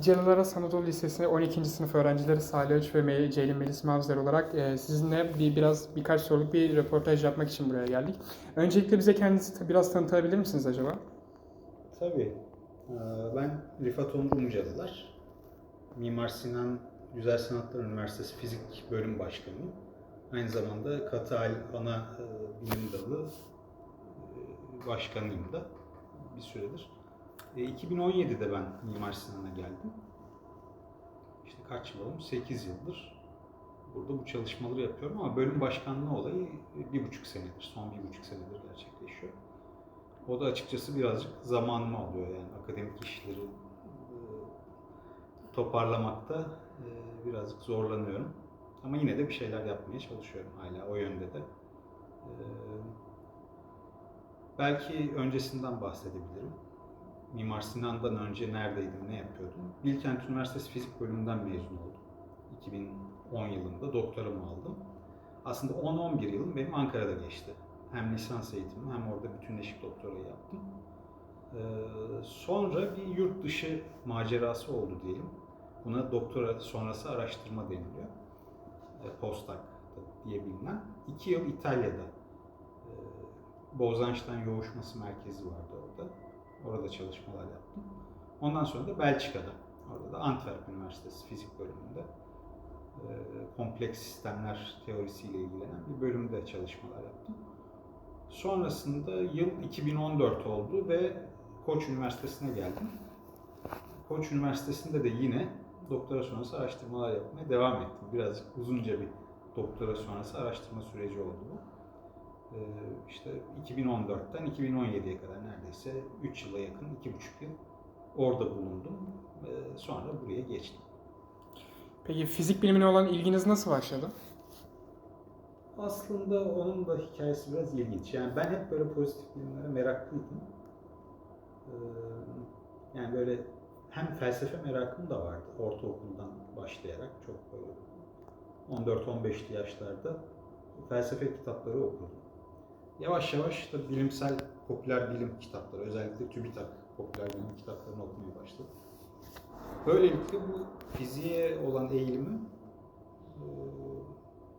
Celal Aras Anadolu Lisesi 12. sınıf öğrencileri Salih Öç ve Ceylin Melis Mavzer olarak e, sizinle bir biraz birkaç soruluk bir röportaj yapmak için buraya geldik. Öncelikle bize kendinizi biraz tanıtabilir misiniz acaba? Tabii. Ee, Ben Rifat Onur Umucalılar. Mimar Sinan Güzel Sanatlar Üniversitesi Fizik Bölüm Başkanıyım. Aynı zamanda Katal Ana e, Bilim Dalı e, Başkanıyım da bir süredir. E, 2017'de ben Mimar Sinan'a geldim. İşte kaç yıl olmuş? 8 yıldır burada bu çalışmaları yapıyorum ama bölüm başkanlığı olayı bir buçuk senedir, son bir buçuk senedir gerçekleşiyor. O da açıkçası birazcık zamanımı alıyor yani akademik işleri e, toparlamakta e, birazcık zorlanıyorum. Ama yine de bir şeyler yapmaya çalışıyorum hala o yönde de. E, Belki öncesinden bahsedebilirim. Mimar Sinan'dan önce neredeydim, ne yapıyordum? Bilkent Üniversitesi Fizik Bölümünden mezun oldum. 2010 yılında doktoramı aldım. Aslında 10-11 yılım benim Ankara'da geçti. Hem lisans eğitimi hem orada bütünleşik doktorayı yaptım. Ee, sonra bir yurt dışı macerası oldu diyelim. Buna doktora sonrası araştırma deniliyor. E, postdoc diye bilinen. İki yıl İtalya'da e, Bose-Einstein Yoğuşması Merkezi vardı orada. Orada çalışmalar yaptım. Ondan sonra da Belçika'da. Orada da Antwerp Üniversitesi Fizik Bölümünde e, kompleks sistemler teorisiyle ilgilenen bir bölümde çalışmalar yaptım. Sonrasında yıl 2014 oldu ve Koç Üniversitesi'ne geldim. Koç Üniversitesi'nde de yine doktora sonrası araştırmalar yapmaya devam ettim. Birazcık uzunca bir doktora sonrası araştırma süreci oldu bu. Ee, işte 2014'ten 2017'ye kadar neredeyse 3 yıla yakın, 2,5 yıl orada bulundum. Ee, sonra buraya geçtim. Peki fizik bilimine olan ilginiz nasıl başladı? Aslında onun da hikayesi biraz ilginç. Yani ben hep böyle pozitif bilimlere meraklıydım. Ee, yani böyle hem felsefe merakım da vardı ortaokuldan başlayarak çok böyle 14-15'li yaşlarda felsefe kitapları okudum. Yavaş yavaş da bilimsel popüler bilim kitapları özellikle TÜBİTAK popüler bilim kitaplarını okumaya başladım. Böylelikle bu fiziğe olan eğilimim e,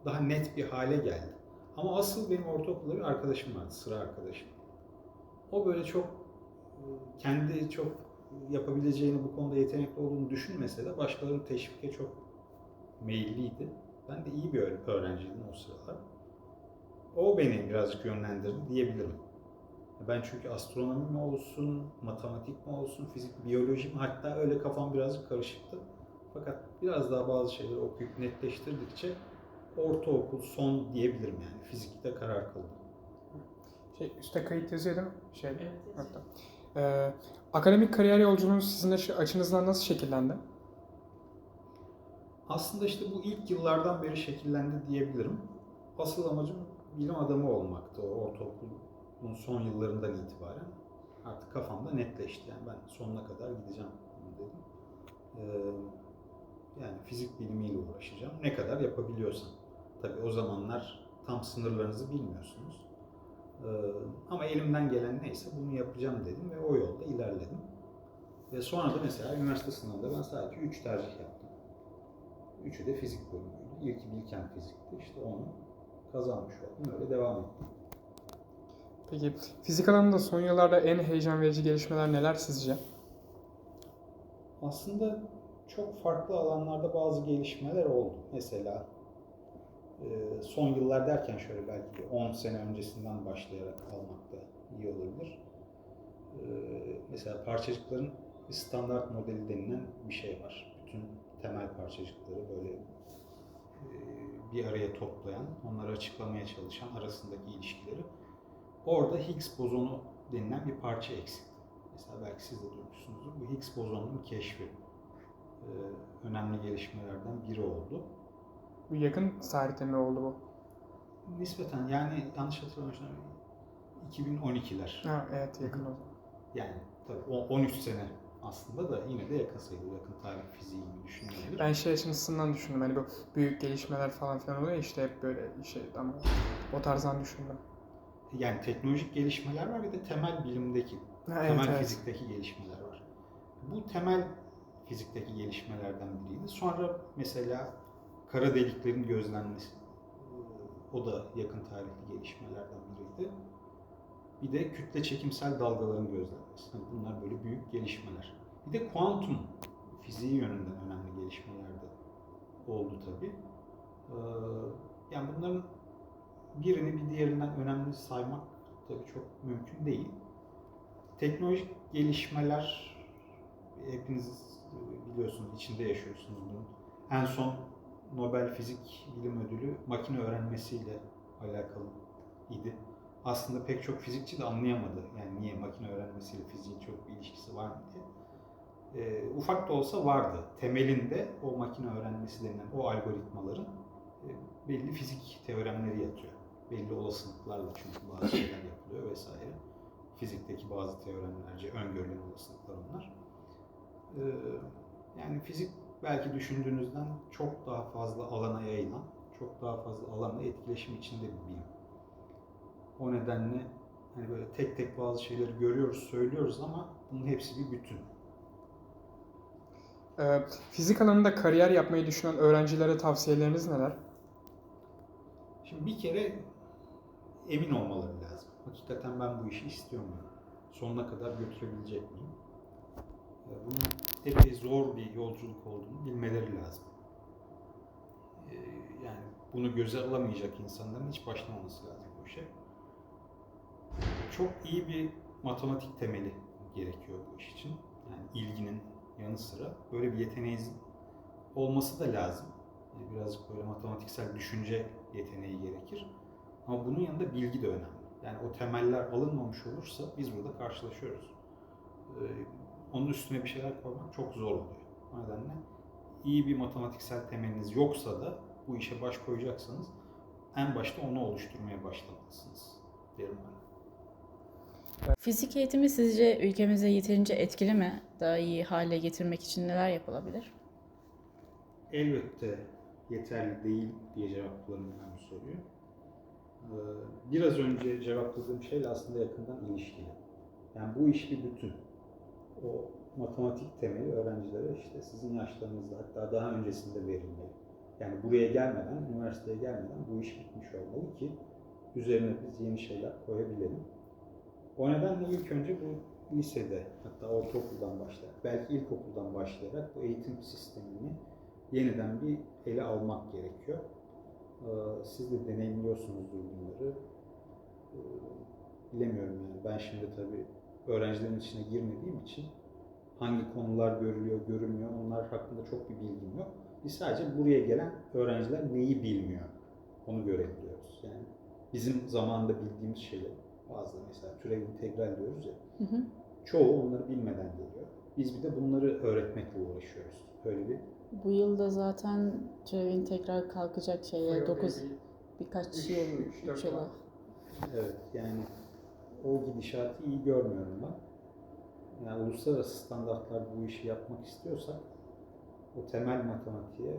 daha net bir hale geldi. Ama asıl benim ortaokulda bir arkadaşım vardı, sıra arkadaşım. O böyle çok e, kendi çok yapabileceğini bu konuda yetenekli olduğunu düşünmese de başkalarını teşvike çok meyilliydi. Ben de iyi bir öğ- öğrenciydim o sıralar. O beni birazcık yönlendirdi diyebilirim. Ben çünkü astronomi mi olsun, matematik mi olsun, fizik, biyoloji mi hatta öyle kafam birazcık karışıktı. Fakat biraz daha bazı şeyleri okuyup netleştirdikçe ortaokul son diyebilirim yani. Fizikte karar kıldım. Şey, üstte kayıt yazıyor değil mi? Şey, Evet, hatta. Ee, akademik kariyer yolculuğunuz sizin aç- açınızdan nasıl şekillendi? Aslında işte bu ilk yıllardan beri şekillendi diyebilirim. Asıl amacım bilim adamı olmaktı o ortaokulun son yıllarından itibaren. Artık kafamda netleşti. Yani ben sonuna kadar gideceğim dedim. Ee, yani fizik bilimiyle uğraşacağım. Ne kadar yapabiliyorsam. Tabii o zamanlar tam sınırlarınızı bilmiyorsunuz. Ee, ama elimden gelen neyse bunu yapacağım dedim ve o yolda ilerledim. Ve sonra da mesela üniversite sınavında ben sadece 3 tercih yaptım. Üçü de fizik bölümüydü. İlki Bilkent fizikti. İşte onu kazanmış oldum. Öyle devam ettim. Peki fizik alanında son yıllarda en heyecan verici gelişmeler neler sizce? Aslında çok farklı alanlarda bazı gelişmeler oldu. Mesela e, son yıllar derken şöyle belki 10 sene öncesinden başlayarak almak da iyi olabilir. E, Mesela parçacıkların standart modeli denilen bir şey var. Bütün temel parçacıkları böyle e, bir araya toplayan, onları açıklamaya çalışan arasındaki ilişkileri. Orada Higgs bozonu denilen bir parça eksikti. Mesela belki siz de duymuşsunuzdur. Bu Higgs bozonunun keşfi önemli gelişmelerden biri oldu. Bu yakın tarihte mi oldu bu? Nispeten yani yanlış hatırlamıyorsam 2012'ler. Ha, evet yakın oldu. Yani tabii o- 13 sene aslında da yine de yakın sayılır. Yakın tarih fiziği gibi düşünülebilir. Ben şey açısından düşündüm hani bu büyük gelişmeler falan filan oluyor işte hep böyle şey ama o tarzdan düşündüm. Yani teknolojik gelişmeler var bir de temel bilimdeki, Ha, temel evet. fizikteki gelişmeler var. Bu temel fizikteki gelişmelerden biriydi. Sonra mesela kara deliklerin gözlenmesi. O da yakın tarihli gelişmelerden biriydi. Bir de kütle çekimsel dalgaların gözlenmesi. Hani bunlar böyle büyük gelişmeler. Bir de kuantum fiziği yönünden önemli gelişmeler de oldu tabii. Ee, Yani bunların birini bir diğerinden önemli saymak tabii çok mümkün değil. Teknolojik gelişmeler hepiniz biliyorsunuz içinde yaşıyorsunuz bunun. En son Nobel Fizik Bilim Ödülü makine öğrenmesiyle alakalı idi. Aslında pek çok fizikçi de anlayamadı. Yani niye makine öğrenmesiyle fiziğin çok bir ilişkisi var mı diye. Ee, ufak da olsa vardı. Temelinde o makine öğrenmesi denilen o algoritmaların e, belli fizik teoremleri yatıyor. Belli olasılıklarla çünkü bazı şeyler yapılıyor vesaire. Fizikteki bazı teoremlerce öngörülen olasılıklar onlar. Ee, yani fizik belki düşündüğünüzden çok daha fazla alana yayılan, çok daha fazla alanla etkileşim içinde bir bilim. O nedenle hani böyle tek tek bazı şeyleri görüyoruz, söylüyoruz ama bunun hepsi bir bütün. Ee, fizik alanında kariyer yapmayı düşünen öğrencilere tavsiyeleriniz neler? Şimdi bir kere emin olmaları lazım. Hakikaten ben bu işi istiyor muyum? Sonuna kadar götürebilecek miyim? Ee, Bunun epey zor bir yolculuk olduğunu bilmeleri lazım. Ee, Yani bunu göze alamayacak insanların hiç başlamaması lazım bu işe. Çok iyi bir matematik temeli gerekiyor bu iş için. Yani ilginin yanı sıra böyle bir yeteneğiniz olması da lazım. Yani birazcık böyle matematiksel düşünce yeteneği gerekir. Ama bunun yanında bilgi de önemli. Yani o temeller alınmamış olursa biz burada karşılaşıyoruz. Ee, onun üstüne bir şeyler koymak çok zor oluyor. O nedenle iyi bir matematiksel temeliniz yoksa da bu işe baş koyacaksanız en başta onu oluşturmaya başlamalısınız derim ben. Fizik eğitimi sizce ülkemize yeterince etkili mi? Daha iyi hale getirmek için neler yapılabilir? elbette yeterli değil diye cevaplarım ben bu soruyu. Ee, Biraz önce cevapladığım şeyle aslında yakından ilişkili. Yani bu iş bir bütün. O matematik temeli öğrencilere işte sizin yaşlarınızda hatta daha öncesinde verilmeli. Yani buraya gelmeden, üniversiteye gelmeden bu iş bitmiş olmalı ki üzerine biz yeni şeyler koyabilelim. O nedenle ilk önce bu lisede hatta ortaokuldan başlayarak, belki ilkokuldan başlayarak bu eğitim sistemini yeniden bir ele almak gerekiyor. Ee, Siz de deneyimliyorsunuzdur bunları. Ee, Bilemiyorum yani. Ben şimdi tabii öğrencilerin içine girmediğim için hangi konular görülüyor, görülmüyor onlar hakkında çok bir bilgim yok. Biz sadece buraya gelen öğrenciler neyi bilmiyor onu görebiliyoruz. Yani bizim zamanında bildiğimiz şeyler bazıları mesela türev integral diyoruz ya Hı hı. çoğu onları bilmeden geliyor. Biz bir de bunları öğretmekle uğraşıyoruz. Öyle bir Bu yılda zaten türevin tekrar kalkacak şeye 9 birkaç yıl, 3 yıla. Evet yani o gidişatı iyi görmüyorum ben. Yani uluslararası standartlar bu işi yapmak istiyorsak o temel matematiğe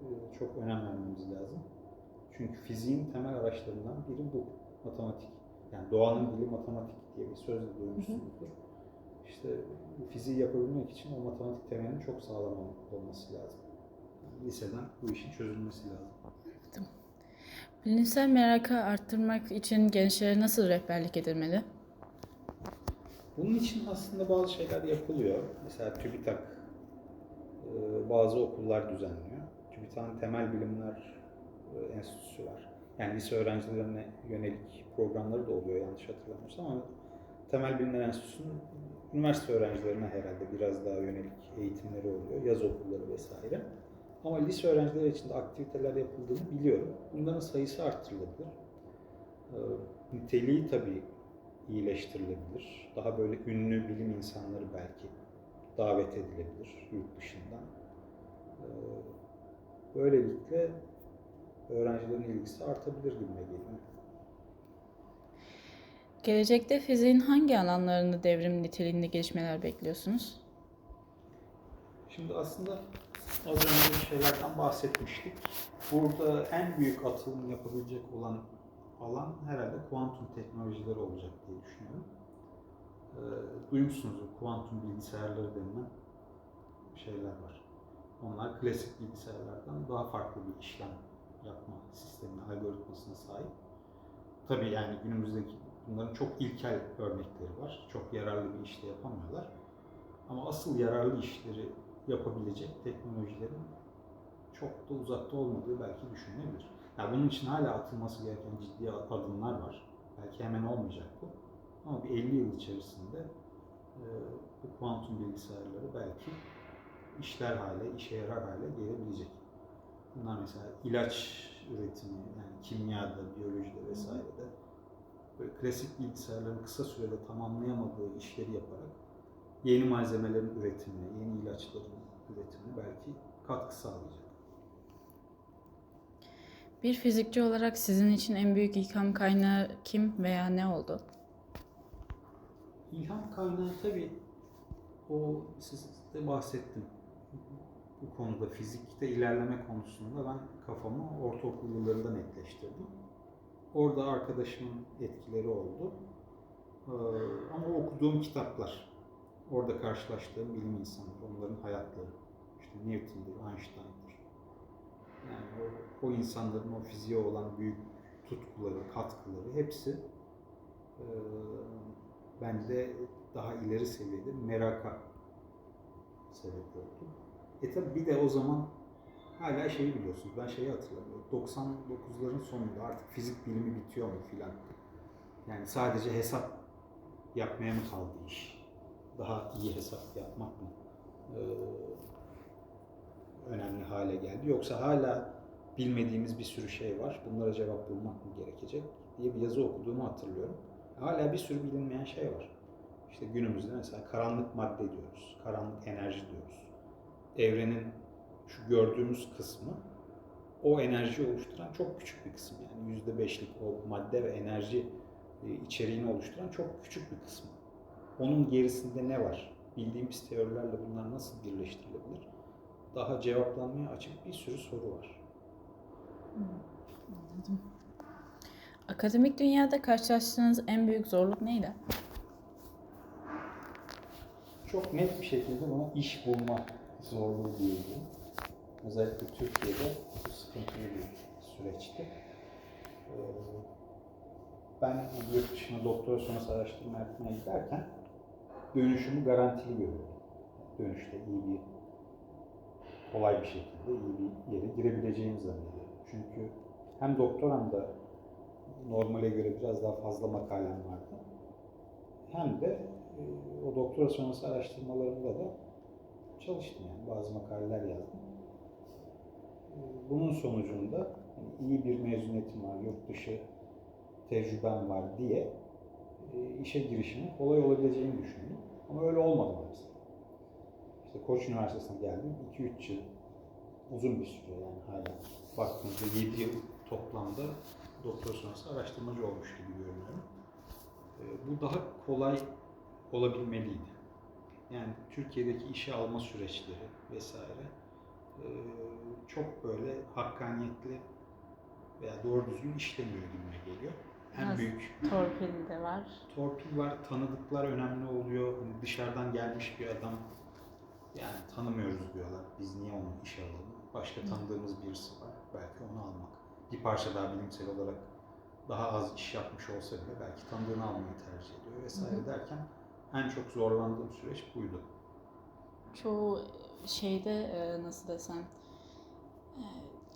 e, çok önem vermemiz lazım. Çünkü fiziğin temel araçlarından biri bu. Matematik. Yani doğanın dili matematik diye bir söz de duymuşsunuzdur. İşte fiziği yapabilmek için o matematik temelinin çok sağlam ol- olması lazım. Liseden bu işin çözülmesi lazım. Bilimsel merakı arttırmak için gençlere nasıl rehberlik edilmeli? Bunun için aslında bazı şeyler yapılıyor. Mesela TÜBİTAK bazı okullar düzenliyor. TÜBİTAK'ın temel bilimler enstitüsü var. Yani lise öğrencilerine yönelik programları da oluyor yanlış hatırlamıyorsam ama temel bilimler enstitüsünün üniversite öğrencilerine herhalde biraz daha yönelik eğitimleri oluyor. Yaz okulları vesaire. Ama lise öğrencileri için de aktiviteler yapıldığını biliyorum. Bunların sayısı arttırılabilir. E, Niteliği tabii iyileştirilebilir. Daha böyle ünlü bilim insanları belki davet edilebilir yurt dışından. Ee, Böylelikle öğrencilerin ilgisi artabilir gibime geliyor. Gelecekte fiziğin hangi alanlarında devrim niteliğinde gelişmeler bekliyorsunuz? Şimdi aslında az önce şeylerden bahsetmiştik. Burada en büyük atılım yapabilecek olan alan herhalde kuantum teknolojileri olacak diye düşünüyorum. Ee, duymuşsunuzdur kuantum bilgisayarları denilen şeyler var. Onlar klasik bilgisayarlardan daha farklı bir işlem yapma sistemine, algoritmasına sahip. Tabii yani günümüzdeki bunların çok ilkel örnekleri var. Çok yararlı bir işte yapamıyorlar. Ama asıl yararlı işleri yapabilecek teknolojilerin çok da uzakta olmadığı belki düşünülebilir. Yani bunun için hala atılması gereken ciddi adımlar var. Belki hemen olmayacak bu. Ama bir 50 yıl içerisinde e, bu kuantum bilgisayarları belki işler hale, işe yarar hale gelebilecek. Bunlar mesela ilaç üretimi, yani kimyada, biyolojide vesairede böyle klasik bilgisayarların kısa sürede tamamlayamadığı işleri yaparak yeni malzemelerin üretimine, yeni ilaçların üretimine belki katkı sağlayacak. Bir fizikçi olarak sizin için en büyük ilham kaynağı kim veya ne oldu? İlham kaynağı tabii o siz de bahsettim. Bu konuda fizikte ilerleme konusunda ben kafamı ortaokul yıllarında netleştirdim. Orada arkadaşımın etkileri oldu. Ee, ama okuduğum kitaplar, orada karşılaştığım bilim insanları, onların hayatları, işte Newton'dur, Einstein'dır. Yani o, o insanların o fiziğe olan büyük tutkuları, katkıları hepsi e, bende daha ileri seviyede meraka sebep oldu. E tabi bir de o zaman hala şeyi biliyorsunuz, ben şeyi hatırlamıyorum. 99'ların sonunda artık fizik bilimi bitiyor mu filan. Yani sadece hesap yapmaya mı kaldı iş? Daha iyi hesap yapmak mı e, önemli hale geldi? Yoksa hala bilmediğimiz bir sürü şey var. Bunlara cevap bulmak mı gerekecek diye bir yazı okuduğumu hatırlıyorum. Hala bir sürü bilinmeyen şey var. İşte günümüzde mesela karanlık madde diyoruz, karanlık enerji diyoruz. Evrenin şu gördüğümüz kısmı o enerjiyi oluşturan çok küçük bir kısım. Yani yüzde beşlik o madde ve enerji e, içeriğini oluşturan çok küçük bir kısmı. Onun gerisinde ne var? Bildiğimiz teorilerle bunlar nasıl birleştirilebilir? Daha cevaplanmaya açık bir sürü soru var. Anladım. Akademik dünyada karşılaştığınız en büyük zorluk neydi? çok net bir şekilde buna iş bulma zorluğu diyebilirim. Özellikle Türkiye'de bu sıkıntılı bir süreçti. Ee, Ben yurt dışına doktora sonrası araştırma yapmaya giderken dönüşümü garantili görüyordum. Dönüşte iyi bir, kolay bir şekilde iyi bir yere girebileceğimi zannediyorum. Çünkü hem doktoram da normale göre biraz daha fazla makalem vardı. Hem de e, o doktora sonrası araştırmalarımda da çalıştım yani bazı makaleler yazdım. Bunun sonucunda hani iyi bir mezuniyetim var, yurt dışı tecrübem var diye e, işe girişimin kolay olabileceğini düşündüm. Ama öyle olmadı maalesef. İşte Koç Üniversitesi'ne geldim. 2-3 yıl uzun bir süre yani hala baktığımızda 7 yıl toplamda doktor sonrası araştırmacı olmuş gibi görünüyorum. E, Bu daha kolay olabilmeliydi. Yani Türkiye'deki işe alma süreçleri vesaire e, çok böyle hakkaniyetli veya doğru düzgün işlemiyor gibime geliyor. En büyük Torpil de var. torpil var, tanıdıklar önemli oluyor. Hani dışarıdan gelmiş bir adam yani tanımıyoruz diyorlar. Biz niye onu işe alalım? Başka tanıdığımız birisi var. Belki onu almak. Bir parça daha bilimsel olarak daha az iş yapmış olsa bile belki tanıdığını almayı tercih ediyor vesaire hı. derken en çok zorlandığım süreç buydu. Çoğu şeyde e, nasıl desem e,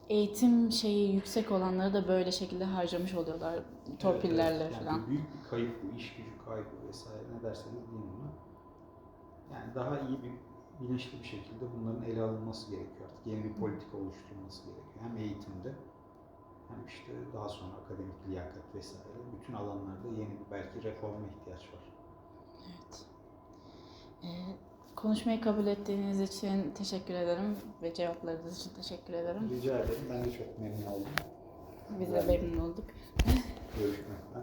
eğitim şeyi yüksek olanları da böyle şekilde harcamış oluyorlar torpillerle Evet, evet. Yani falan. büyük bir kayıp bu, iş gücü kaybı vesaire ne derseniz deyin ona. Yani daha iyi bir bilinçli bir şekilde bunların ele alınması gerekiyor artık. Yeni bir politika oluşturulması gerekiyor. Hem eğitimde hem işte daha sonra akademik liyakat vesaire. Bütün alanlarda yeni bir belki reforma ihtiyaç var. Evet. E, konuşmayı kabul ettiğiniz için teşekkür ederim ve cevaplarınız için teşekkür ederim. Rica ederim. Ben de çok memnun oldum. Biz de memnun olduk. Görüşmekten.